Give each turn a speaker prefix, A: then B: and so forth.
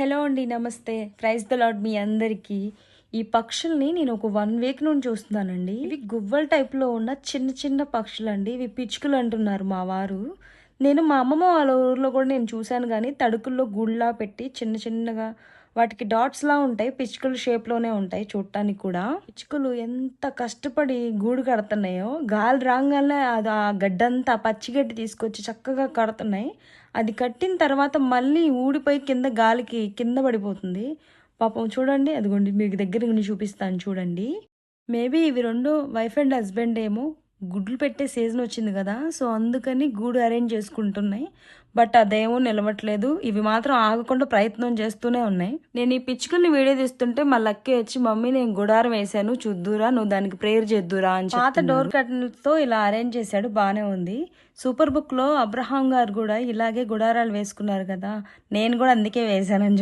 A: Hello అండి నమస్తే. Praise the lord మీ అందరికీ. ఈ పక్షుల్ని నేను ఒక వన్ వీక్ నుండి చూస్తున్నానండి. ఇవి గువ్వల టైప్లో ఉన్న చిన్న చిన్న పక్షులు అండి ఇవి పిచ్చుకలు అంటున్నారు మా వారు. నేను మా అమ్మమ్మ వాళ్ళ ఊర్లో కూడా నేను చూశాను కానీ తడుకుల్లో గుళ్ళా పెట్టి చిన్న చిన్నగా వాటికి డాట్స్ లా ఉంటాయి పిచ్చుకలు షేప్లోనే ఉంటాయి చూడటానికి కూడా. పిచ్చుకలు ఎంత కష్టపడి గూడు కడుతున్నాయో గాలి రాగానే అది ఆ గడ్డంతా పచ్చి గడ్డి తీసుకొచ్చి చక్కగా కడుతున్నాయి. అది కట్టిన తర్వాత మళ్ళీ ఊడిపోయి కింద గాలికి కింద పడిపోతుంది. పాపం చూడండి అదిగోండి మీకు దగ్గర నుండి చూపిస్తాను చూడండి. మేబీ ఇవి రెండు వైఫ్ అండ్ హస్బెండ్ ఏమో గుడ్లు పెట్టే సీజన్ వచ్చింది కదా సో అందుకని గూడు అరేంజ్ చేసుకుంటున్నాయి. బట్ అదేమో నిలవట్లేదు. ఇవి మాత్రం ఆగకుండా ప్రయత్నం చేస్తూనే ఉన్నాయి. నేను ఈ పిచ్చుకుని వీడియో తీస్తుంటే మా లక్కి వచ్చి మమ్మీ నేను గుడారం వేసాను చూద్దురా నువ్వు దానికి ప్రేయర్ చేద్దురా అని పాత డోర్తో ఇలా అరేంజ్ చేశాడు బానే ఉంది. సూపర్ బుక్లో అబ్రహాం గారు కూడా ఇలాగే గుడారాలు వేసుకున్నారు కదా నేను కూడా అందుకే వేసానని